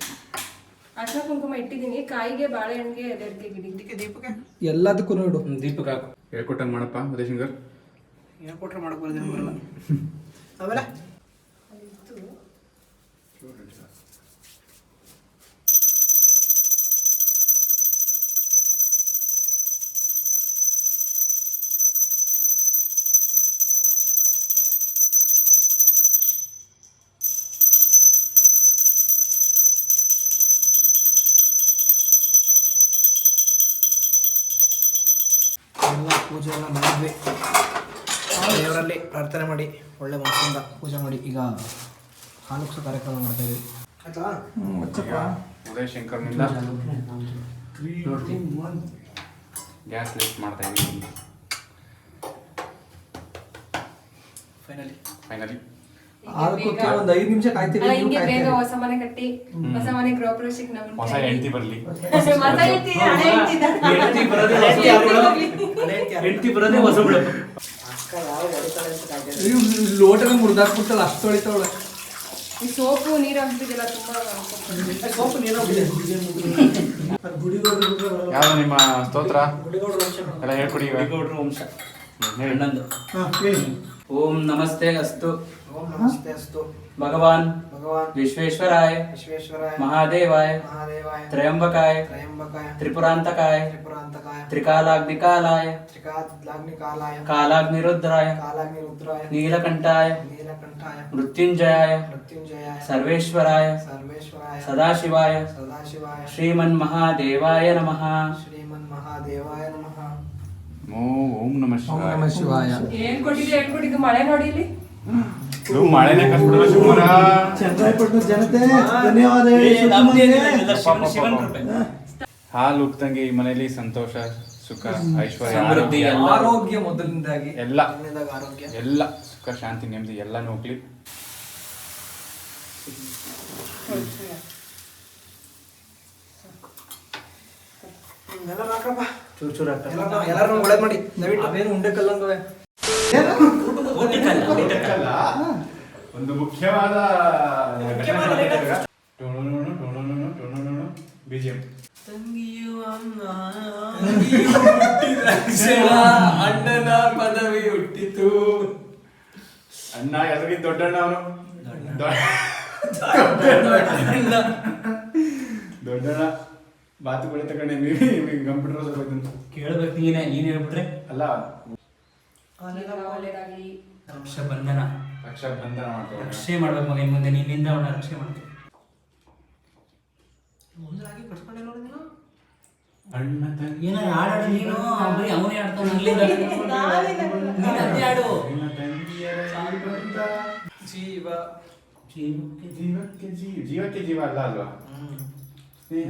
ಅರ್ಶನ ಕುಂಕುಮ ಇಟ್ಟಿದ್ದೀನಿ. ಕಾಯಿಗೆ ಬಾಳೆಹಣ್ಣಿಗೆ ಗಿಡಿ ದೀಪಕ್ಕೆ? ಎಲ್ಲದಕ್ಕೂ ಇಡು. ದೀಪಕ್ಕೆ ಹಾಕು. ಹೇಳ್ಕೊಟ್ಟಂಗೆ ಮಾಡಪ್ಪ ಉದಯ್ ಶಂಕರ್ ಹೇಳ್ಕೊಟ್ರೆ ಮಾಡಕ್ಕೆ ಬರೋದೇನು ಬರಲ್ಲ ಪೂಜೆ ಎಲ್ಲ ಮಾಡಿದ್ವಿ. ದೇವರಲ್ಲಿ ಪ್ರಾರ್ಥನೆ ಮಾಡಿ ಒಳ್ಳೆ ಮನಸ್ಸಿಂದ ಪೂಜೆ ಮಾಡಿ. ಈಗ ಹಾಲುಕ್ಸ ಕಾರ್ಯಕ್ರಮ ಮಾಡ್ತಾ ಇದ್ವಿ. ಆಯ್ತಾ. ಉದಯ್ ಶಂಕರ್ನಿಂದ ಗ್ಯಾಸ್ ಲಿಫ್ಟ್ ಮಾಡ್ತಾ ಇದ್ದೀವಿ ಫೈನಲಿ ಫೈನಲಿ ಆರಕ್ಕೆ ಒಂದು ಐದು ನಿಮಿಷ ಕಾಯ್ತೀವಿ ಅಲ್ಲ ಹಿಂಗೆ ಬೇಗ ಕಾಯ್ತೀರಿ. ಹೊಸ ಮನೆ ಕಟ್ಟಿ ಹೊಸ ಮನೆ ಗೃಹ ಪ್ರವೇಶಕ್ಕೆ ನಾವು ಹೊಸ ಹೆಂಡತಿ ಬರ್ಲಿ. ಹೆಂಡ್ತಿ. ಹೆಂಡ್ತಿ ಬರೋದೇ ಲೋಟನ ಅಷ್ಟು ತೊಳಿತಾವಳೆ ಈ ಸೋಪು ನೀರು ಹಾಕ್ತಿದ್ದೆಲ್ಲ ತುಂಬಾ ಅನ್ಕೊಂಡ್ಬಿಟ್ಟೆ. ಸೋಪು ನೀರು ಯಾವ್ದು ನಿಮ್ಮ ಸ್ತೋತ್ರ? ಎಲ್ಲ ಹೇಳ್ಕೊಡಿ ವಂಶ. ಓಂ ನಮಸ್ತೆ ಅಸ್ತು. ಓಂ ನಮಸ್ತೆ ಅಸ್ತು ಭಗವಾನ್ ಭಗವಾನ್ ವಿಶ್ವೇಶ್ವರಾಯ ವಿಶ್ವೇಶ್ವರಾಯ ಮಹಾದೇವಾಯ ಮಹಾದೇವಾಯ ತ್ರಯಂಬಕಾಯ ತ್ರಯಂಬಕಾಯ ತ್ರಿಪುರಾಂತಕಾಯ ತ್ರಿಪುರಾಂತಕಾಯ ತ್ರಿಕಾಲಾಗ್ನಿಕಾಲಾಯ ತ್ರಿಕಾಲಾಗ್ನಿಕಾಲಾಯ ಕಾಲಾಗ್ನಿರುದ್ರಾಯ ಕಾಲಾಗ್ನಿರುದ್ರಾಯ ನೀಲಕಂಠಾಯ ನೀಲಕಂಠಾಯ ಮೃತ್ಯುಂಜಯಾಯ ಮೃತ್ಯುಂಜಯಾಯ ಸರ್ವೇಶ್ವರಾಯ ಸರ್ವೇಶ್ವರಾಯ ಸದಾಶಿವಾಯ ಸದಾಶಿವಾಯ ಶ್ರೀಮನ್ಮಹಾದೇವಾಯ ನಮಃ ಶ್ರೀಮನ್ ಮಹಾದೇವಾಯ ನಮಃ ಓ, ಓಂ ನಮಃ ಓಂ ಶಿವಾಯ ನಮಃ ಶಿವಾಯ ಏನ್ ಕೊಟ್ಟಿದ್ದೆ ಏನ್ ಕೊಟ್ಟಿದ್ದು ಮಳೆ ನೋಡಿ ಇಲ್ಲಿ ಇದು ಮಳೆನೇ ಕಸ್ಬಿಡಲ್ಲ ಶಿವಮೊಗ್ಗ ಚಂದ್ರಾಯಪಟ್ಟಣ ಜನತೆ ಧನ್ಯವಾದ ಹೇಳಿ ಶಿವನ್ ಕೃಪೆ ಹಾಲು ಉಕ್ತಂಗೆ ಈ ಮನೆಯಲ್ಲಿ ಸಂತೋಷ ಸುಖ ಐಶ್ವರ್ಯ ಸಮೃದ್ಧಿ ಆರೋಗ್ಯ, ಎಲ್ಲ. ಮೊದಲಿಂದಾಗಿ. ಎಲ್ಲ. ಆರೋಗ್ಯ. ಎಲ್ಲ. ಸುಖ ಶಾಂತಿ ನೆಮ್ಮದಿ ಎಲ್ಲ ಹೋಗ್ಲಿ. ಎಲ್ಲರೂ ಹಾಕಪ್ಪ. ಚೂರ್ ಚೂರ್ ಎಲ್ಲರೂ ಒಳ್ಳೇದ್ ಮಾಡಿ. ದಯವಿಟ್ಟು ಅವೇನು ಉಂಡೆ ಕಲ್ಲಂಗವೆ. ಒಂದು ಮುಖ್ಯವಾದ ಬಿಜಿಎಂ ಅಣ್ಣನ ಪದವಿ ಹುಟ್ಟಿತು. ಅಣ್ಣ ಎದುರಿಗೆ ದೊಡ್ಡಣ್ಣ ಅವನು? ದೊಡ್ಡಣ್ಣ. ಬಾತುಕೋಳಿ ತಗೊಂಡೆ ಕಂಪ್ಯೂಟರ್ ಸ್ವಲ್ಪ ಕೇಳ್ಬೇಕು ನೀನೇ ನೀನ್ ಹೇಳ್ಬಿಟ್ರೆ. ಅಲ್ಲ ಒಳ್ಳೇದಾಗ್ಲಿ ರಕ್ಷಾ ಬಂಧನ ರಕ್ಷಾ ಬಂಧನ ಮಾಡ್ತಾರೆ ರಕ್ಷೆ ಮಾಡ್ಬೇಕು ಮಗ ಇನ್ ಮುಂದೆ ನಿನ್ನಿಂದ ಅವನ ರಕ್ಷೆ ಮಾಡ್ತೀನಿ ಅಣ್ಣ ತಂಗಿ. ಏನ ಹಾಡಾಡ ನೀನು? ಬರೀ ಅವನೇ ಆಡ್ತಾನೆ ಅಲ್ಲಿಂದ ನೀನ್ ಅದೇ ಆಡು. ಅಣ್ಣ ತಂಗಿಯರ ಜೀವಂತ. ಜೀವ. ಜೀವಕ್ಕೆ ಜೀವ. ಜೀವಕ್ಕೆ ಜೀವ. ಅಲ್ಲ ಅಲ್ವಾ?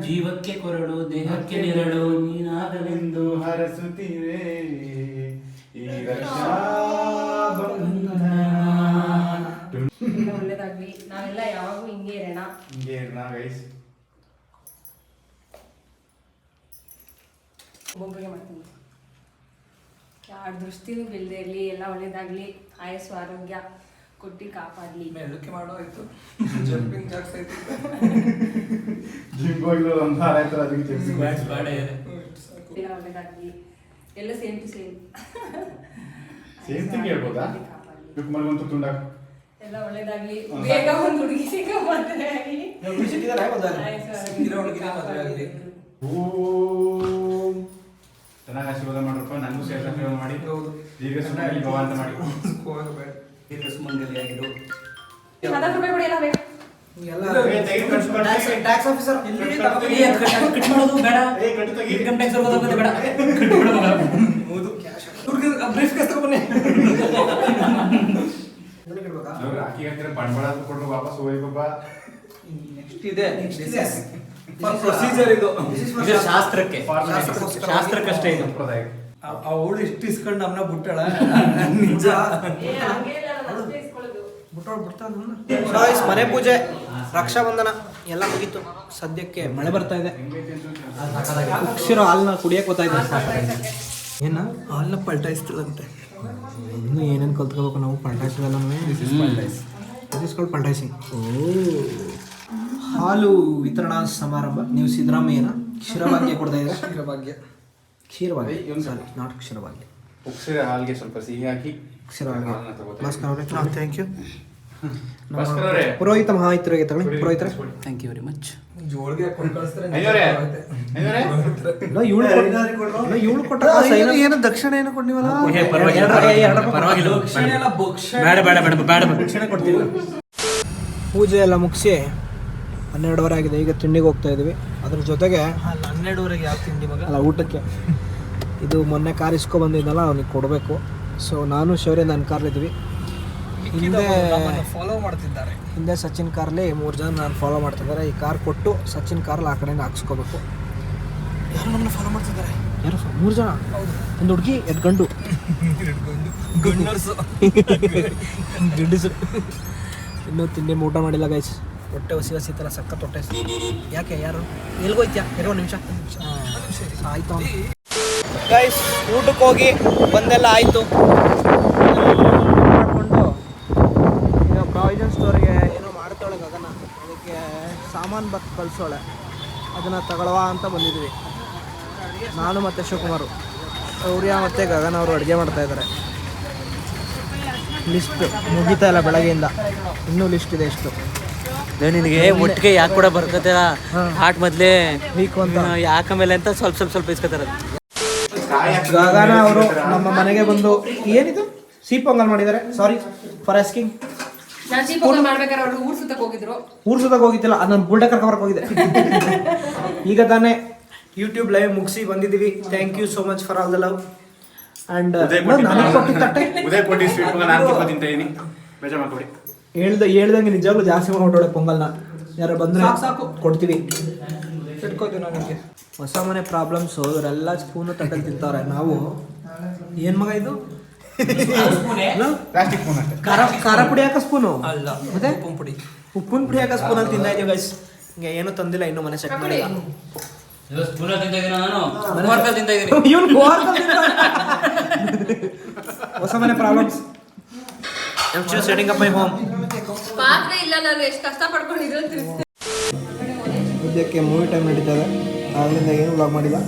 ಜೀವಕ್ಕೆ ಕೊರಳು ದೇಹಕ್ಕೆ ನೆರಳು ನೀನಾಗಲೆಂದು. ಹರಸುತ್ತೀರೆ ಒಳ್ಳೇದಾಗ್ಲಿ ನಾವೆಲ್ಲ ಯಾವಾಗೂ ಹಿಂಗೆ ಇರೋಣ. ಹಿಂಗೆ ಇರೋಣ ಗೈಸ್ ಒಬ್ಬೊಬ್ಬರಿಗೆ ಮಾಡ್ತೀನಿ. ಯಾರ ದೃಷ್ಟಿನೂ ಬೀಳದೆ ಇರಲಿ ಎಲ್ಲ ಒಳ್ಳೇದಾಗ್ಲಿ. ಆಯಸ್ಸು ಆರೋಗ್ಯ ಕೊಟ್ಟಿ ಕಾಪಾಡ್ಲಿ. ಮೆಲ್ಲಕ್ಕೆ ಮಾಡೋ ಆಯ್ತು? ಜಂಪಿಂಗ್ ಜಾಕ್ಸ್ ಆಯ್ತು ಜಿಮ್ ಒಂದು ಹಾರ ಆಯ್ತಲ್ಲ ಅದಕ್ಕೆ ಚಿಪ್ಸ್ ಬೇಡ ಎಲ್ಲ ಒಳ್ಳೇದಾಗ್ಲಿ. ಎಲ್ಲ same to same. Same thing ಹೇಳ್ಬೋದಾ? ಕುಮಾರ್ ಗಂತು ತುಂಡಾ ಎಲ್ಲ ಒಳ್ಳೇದಾಗ್ಲಿ. ಬೇಗ ಒಂದು ಹುಡುಗಿ ಸಿಕ್ಕ ಮದುವೆ ಆಗಲಿ. ಚೆನ್ನಾಗಿ ಆಶೀರ್ವಾದ ಮಾಡ್ರಪ್ಪ. ನನಗೂ ಸೇರ್ಸ ಆಶೀರ್ವಾದ ಮಾಡಿ. ಹೌದು. ಈಗ ಸುಮ್ಮನೆ ಭವ ಅಂತ ಮಾಡಿ. ಹೋಗಬೇಡ. ದೀರ್ಘ ಸುಮಂಗಲಿಯಾಗಿರು ಹತ್ತು ರೂಪಾಯಿ ಕೊಡಿ ಎಲ್ಲ ಬೇಕು ಟ್ಯಾಕ್ಸ್ ಆಫೀಸರ್ ಕಟ್- ಮಾಡೋದು ಬೇಡ. ಇನ್ಕಮ್ ಟ್ಯಾಕ್ಸ್ ಹೋಗೋದು ಬೇಡ. ಕಟ್ ಬಿಡು. ಮಗ. ಬ್ರೀಫ್ ಕೇಸ್ ತಗೊಂಬನ್ನಿ ಅವ್ರು ರಾಖಿ ಹಾಕಿದ್ರೆ ಬಂಡವಾಳ ಕೊಟ್ರು ವಾಪಸ್ ಹೋಗಿ ಬಾಬಾ. ನೆಕ್ಸ್ಟ್ ಇದೆ. ಪ್ರೊಸೀಜರ್ ಇದು. ಇದು. ಶಾಸ್ತ್ರಕ್ಕೆ. ಶಾಸ್ತ್ರಕ್ಕಷ್ಟೇ ಇದು. ಅವಳು ಇಷ್ಟು ಇಸ್ಕೊಂಡು ನಮ್ಮನ್ನ ಬಿಟ್ಟಳ. ನಿಜ. ಇಸ್ಕೊಳ್ಳೋದು. ಬಿಡ್ತಾನ ಮನೆ ಪೂಜೆ. ರಕ್ಷಾಬಂಧನ ಎಲ್ಲ ಮುಗೀತು. ಸದ್ಯಕ್ಕೆ ಮಳೆ ಬರ್ತಾ ಇದೆ. ಉಕ್ಸಿರೋ ಹಾಲನ್ನ ಕುಡಿಯಕ್ಕೆ ಗೊತ್ತಾಯ್ತು ಇದೆ ಏನ? ಹಾಲನ್ನ ಪಲ್ಟಾಯಿಸ್ತಿಳಂತೆ ಇನ್ನು ಏನೇನು ಕಲ್ತ್ಕೋಬೇಕು ನಾವು? ಪಲ್ಟಾಯಿಸಿದಲ್ಲ ಇಸ್ಕೊಂಡು ಪಲ್ಟಾಯಿಸಿ ಓ. ಹಾಲು ವಿತರಣಾ ಸಮಾರಂಭ. ನೀವು ಸಿದ್ದರಾಮಯ್ಯನ ಕ್ಷೀರಭಾಗ್ಯ ಕೊಡ್ತಾ ಇದ್ದೀರಾ? ಕ್ಷೀರಭಾಗ್ಯ. ಕ್ಷೀರಭಾಗ್ಯ. ಸಾರಿ. ನಾಟ್ ಕ್ಷೀರಭಾಗ್ಯ. ಉಕ್ಸಿರ ಹಾಲ್ಗೆ ಸ್ವಲ್ಪ ಸಿಹಿ ಹಾಕಿ ಕ್ಷೀರಭಾಗ್ಯ ಥ್ಯಾಂಕ್ ಯು ಪುರೋಹಿತ ಮಹಾಹಿತರಿಗೆ ತಗೊಳ್ಳಿ. ಪುರೋಹಿತರೆ. ಥ್ಯಾಂಕ್ ಯು ವೆರಿ ಮಚ್ ಜೋಳಿಗೆ ಇವಳು ಕೊಟ್ಟ ಏನು ದಕ್ಷಿಣ ಏನು ಬೇಡ ಬೇಡ ಬೇಡ ಬೇಡ ದಕ್ಷಿಣ ಕೊಡ್ತೀವಿ. ಪೂಜೆ ಎಲ್ಲ ಮುಗಿಸಿ ಹನ್ನೆರಡುವರೆ ಆಗಿದೆ. ಈಗ ತಿಂಡಿಗೆ ಹೋಗ್ತಾ ಇದೀವಿ. ಅದ್ರ ಜೊತೆಗೆ ಅಲ್ಲ ಹನ್ನೆರಡುವರೆಗೆ ಯಾವ ತಿಂಡಿ ಮಗ? ಅಲ್ಲ ಊಟಕ್ಕೆ. ಇದು ಮೊನ್ನೆ ಕಾರ್ ಇಸ್ಕೊ ಬಂದಿದ್ದಲ್ಲ ಅವ್ನಿಗೆ ಕೊಡಬೇಕು. ಸೊ ನಾನು ಶೌರ್ಯ ನನ್ನ ಕಾರ್ಲಿದ್ದೀವಿ ಹಿಂದೆ ಫಾಲೋ ಮಾಡ್ತಿದ್ದಾರೆ. ಹಿಂದೆ ಸಚಿನ್ ಕಾರ್ಲಿ ಮೂರು ಜನ ನಾನು ಫಾಲೋ ಮಾಡ್ತಿದ್ದಾರೆ. ಈ ಕಾರ್ ಕೊಟ್ಟು ಸಚಿನ್ ಕಾರ್ಲಿ ಆ ಕಡೆಯಿಂದ ಹಾಕ್ಸ್ಕೋಬೇಕು. ಯಾರು ನಮ್ಮನ್ನ ಫಾಲೋ ಮಾಡ್ತಿದ್ದಾರೆ? ಯಾರು ಮೂರು ಜನ? ಒಂದು ಹುಡುಗಿ ಎರಡು ಗಂಡು. ಇನ್ನು ಗಿಡ್ಡಿಸು ಇನ್ನೂ ತಿಂಡಿ ಊಟ ಮಾಡಿಲ್ಲ ಗೈಸ್ ಹೊಟ್ಟೆ ಹಸಿ ಹಸಿ ಥರ ಸಕ್ಕ ಹೊಟ್ಟೆ. ಯಾಕೆ ಯಾರು? ಎಲ್ಗೋಯ್ತ್ಯಾ? ಎರಡು ನಿಮಿಷ. ಆಯ್ತು. ಗೈಸ್ ಊಟಕ್ಕೆ ಹೋಗಿ ಬಂದೆಲ್ಲ ಆಯಿತು ಮಾಡಿಕೊಂಡು ಈಗ ಪ್ರಾವಿಷನ್ ಸ್ಟೋರಿಗೆ ಏನೋ ಮಾಡ್ತಾಳೆ ಕಳಿಸೋಳೆ. ಅದನ್ನು ತಗೊಳ್ಳುವ ಅಂತ ಬಂದಿದ್ವಿ. ನಾನು ಮತ್ತು ಶಿವಕುಮಾರು. ಸೌರ್ಯ ಮತ್ತು ಗಗನ್ ಅವರು ಅಡುಗೆ ಮಾಡ್ತಾ ಇದ್ದಾರೆ ಲಿಸ್ಟ್ ಮುಗಿತಾ ಇಲ್ಲ ಬೆಳಗ್ಗೆಯಿಂದ. ಇನ್ನೂ ಲಿಸ್ಟ್ ಇದೆ ಎಷ್ಟು ನಿನಗೆ ಒಟ್ಟಿಗೆ ಯಾಕೆ ಕೂಡ ಬರ್ಕತ್ತಾರ? ಹಾಟ್ ಮೊದ್ಲೇ ವೀಕು ಅಂತ. ಯಾಕಮೇಲೆ ಅಂತ ಸ್ವಲ್ಪ ಸ್ವಲ್ಪ ಸ್ವಲ್ಪ ಇಸ್ಕೋತಾರೆ ಗಗನ ಅವರು ನಮ್ಮ ಮನೆಗೆ ಬಂದು ಏನಿದು? ಸಿ ಪೊಂಗಲ್ ಮಾಡಿದ್ದಾರೆ. ಸಾರಿ ಫಾರ್ ಆಸ್ಕಿಂಗ್ ಮಾಡ್ಬೇಕಾದ್ರೆ ಅವ್ರು ಊರ್ ಸುತ್ತಕ್ ಹೋಗಿದ್ರು. ಊರ್ ಹೋಗಿದ್ದಿಲ್ಲ ಅದು ನಾನು ಬುಲ್ಡೆ ಕರ್ಕೊಂಬರಕ್ಕೆ ಹೋಗಿದ್ದೆ ಈಗ ತಾನೇ ಯೂಟ್ಯೂಬ್ ಲೈವ್ ಮುಗಿಸಿ ಬಂದಿದ್ದೀವಿ. Thank you so much for all the love and Uday ನನಗೆ ಕೊಟ್ಟಿದ್ದ ತಟ್ಟೆ. ಉದಯ್ ಕೊಟ್ಟಿ ಸ್ವೀಟ್ ನಾನು ತುಪ್ಪ ತಿಂತಾ ಇದೀನಿ ಬೇಜಾರ್ ಮಾಡ್ಕೊಡಿ ಹೇಳ್ದ ಹೇಳ್ದಂಗೆ ನಿಜವಾಗ್ಲೂ ಜಾಸ್ತಿ ಮಾಡ್ಬಿಟ್ಟೋಳೆ ಪೊಂಗಲ್ನ. ಯಾರು ಬಂದ್ರೆ ಸಾಕು ಕೊಡ್ತೀವಿ. ಇಟ್ಕೋತೀವಿ ನನಗೆ ಹೊಸ ಮನೆ ಪ್ರಾಬ್ಲಮ್ಸು ಇವರೆಲ್ಲ ಸ್ಪೂನ್ ತಟ್ಟಲ್ಲಿ ತಿಂತಾರೆ. ನಾವು ಏನ್ ಮಗ ಇದು? ಪ್ಲಾಸ್ಟಿಕ್ ಫೋನ್ ಅಷ್ಟೇ. ಖಾರ ಖಾರ ಪುಡಿ ಹಾಕೋ ಸ್ಪೂನು? ಅಲ್ಲ ಮತ್ತೆ? ಉಪ್ಪಿನ ಪುಡಿ. ಉಪ್ಪಿನ ಪುಡಿ ಹಾಕೋ ಸ್ಪೂನ್ ಅಲ್ಲಿ ಇದೀವಿ ಗೈಸ್ ಹಿಂಗೆ ಏನು ತಂದಿಲ್ಲ ಇನ್ನೂ ಮನೆ ಸೆಟ್ ಮಾಡಿಲ್ಲ. ಸ್ಪೂನ್ ತಿಂತ ಇದೀನಿ ನಾನು? ಮೋರ್ಕಲ್ ತಿಂತ ಇದೀನಿ ಇವನು ಹೊಸ ಮನೆ problems setting up my home ಪಾತ್ರೆ ಇಲ್ಲ ನಾನು ಎಷ್ಟು ಕಷ್ಟ ಪಡ್ಕೊಂಡಿದ್ರು ಸದ್ಯಕ್ಕೆ ಮೂವಿ ಟೈಮ್ ನಡೀತಾ ಇದೆ. ಆಗಲಿಂದ ಏನು ವ್ಲಾಗ್ ಮಾಡಿಲ್ಲ.